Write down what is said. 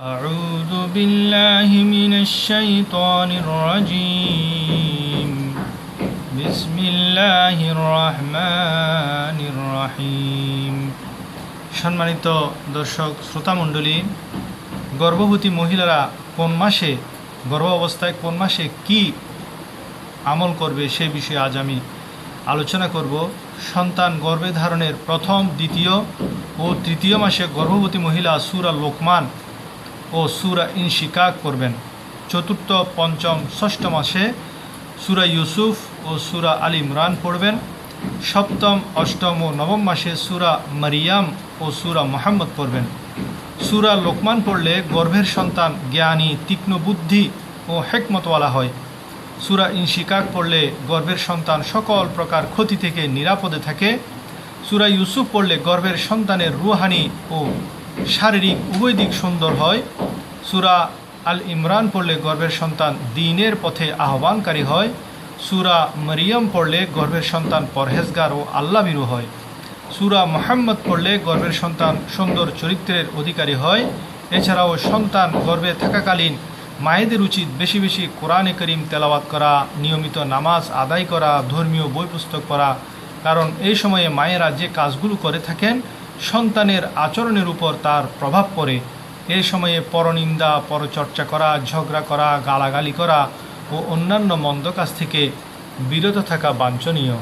أعوذ بالله من الشيطان الرجيم بسم الله الرحمن الرحيم সম্মানিত দর্শক শ্রোতামণ্ডলী গর্ভবতী মহিলারা কোন মাসে গর্ভ অবস্থায় কোন মাসে কি আমল করবে সে বিষয়ে আজ আমি আলোচনা করব সন্তান গর্ভে ধারণের প্রথম দ্বিতীয় ও তৃতীয় মাসে গর্ভবতী মহিলা সুরা লোকমান ও সুরা ইনশিকাক করবেন। চতুর্থ, পঞ্চম, ষষ্ঠ মাসে সুরা ইউসুফ ও সুরা আল ইমরান পড়বেন। সপ্তম, অষ্টম ও নবম মাসে সুরা মারিয়াম ও সুরা মোহাম্মদ পড়বেন। সুরা লোকমান পড়লে গর্ভের সন্তান জ্ঞানী, তীক্ষ্ণ বুদ্ধি ও হেকমতওয়ালা হয়। সুরা ইনশিকাক পড়লে গর্ভের সন্তান সকল প্রকার ক্ষতি থেকে নিরাপদে থাকে। সুরা ইউসুফ পড়লে গর্ভের সন্তানের রুহানি ও শারীরিক, উভয় দিক সুন্দর হয়। সুরা আল ইমরান পড়লে গর্ভের সন্তান দিনের পথে আহ্বানকারী হয়। সুরা মরিয়ম পড়লে গর্ভের সন্তান পরহেজগার ও আল্লাভীরু হয়। সুরা মোহাম্মদ পড়লে গর্ভের সন্তান সুন্দর চরিত্রের অধিকারী হয়। এছাড়াও সন্তান গর্ভে থাকাকালীন মায়েদের উচিত বেশি বেশি কোরআনে করিম তেলাওয়াত করা, নিয়মিত নামাজ আদায় করা, ধর্মীয় বই পুস্তক পড়া। কারণ এই সময়ে মায়েরা যে কাজগুলো করে থাকেন সন্তানের আচরণের উপর তার প্রভাব পড়ে। এ সময়ে পরনিন্দা, পরচর্চা করা, ঝগড়া করা, গালাগালি করা ও অন্যান্য মন্দ কাজ থেকে বিরত থাকা বাঞ্ছনীয়।